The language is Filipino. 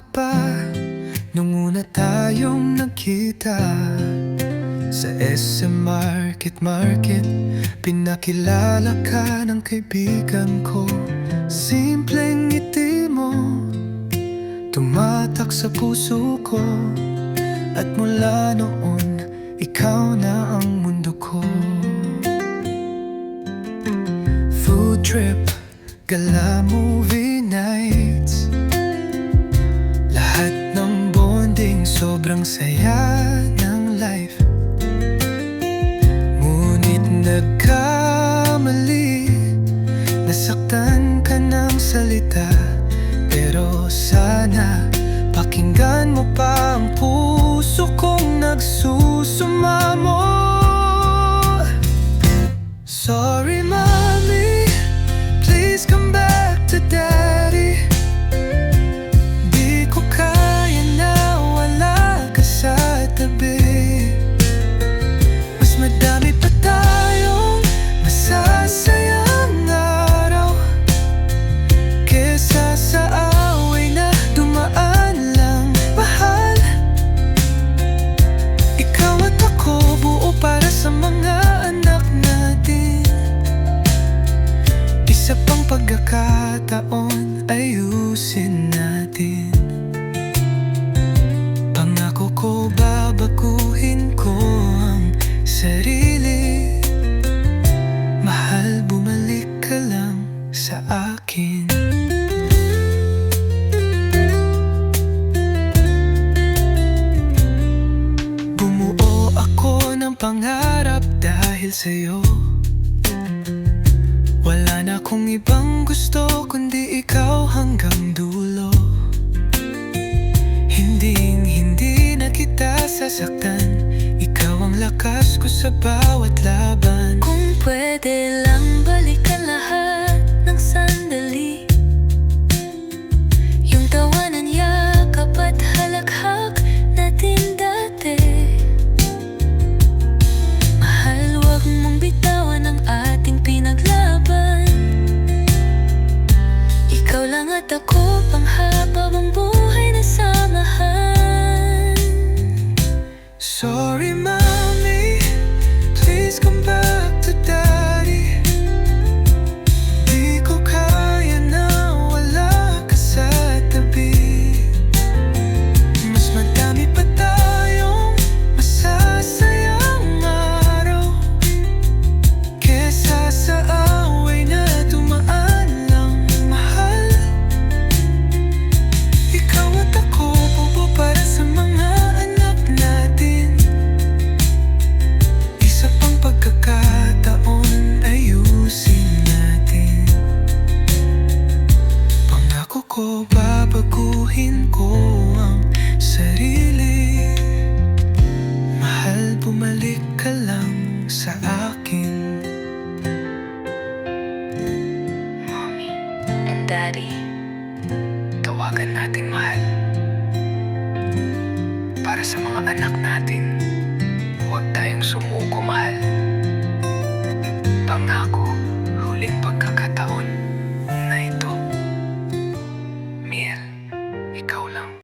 ko pa Nung una tayong nagkita. Sa SM Market Market Pinakilala ka ng kaibigan ko. Simpleng ngiti mo Tumatak sa puso ko. At mula noon Ikaw na ang mundo ko. Food trip Gala movie nights Sobrang saya ng life. Ngunit nagkamali. Nasaktan ka ng salita. Pero sana Pakinggan mo pa ang puso kong nagsusumamo. Sorry mommy pagkakataon ayusin natin. Pangako ko babaguhin ko ang sarili. Mahal bumalik ka lang sa akin. Bumuo ako ng pangarap dahil sa'yo. Wala na akong ibang kita sasaktan Ikaw ang lakas ko sa bawat laban. Kung Para sa mga anak natin. Huwag tayong sumuko mahal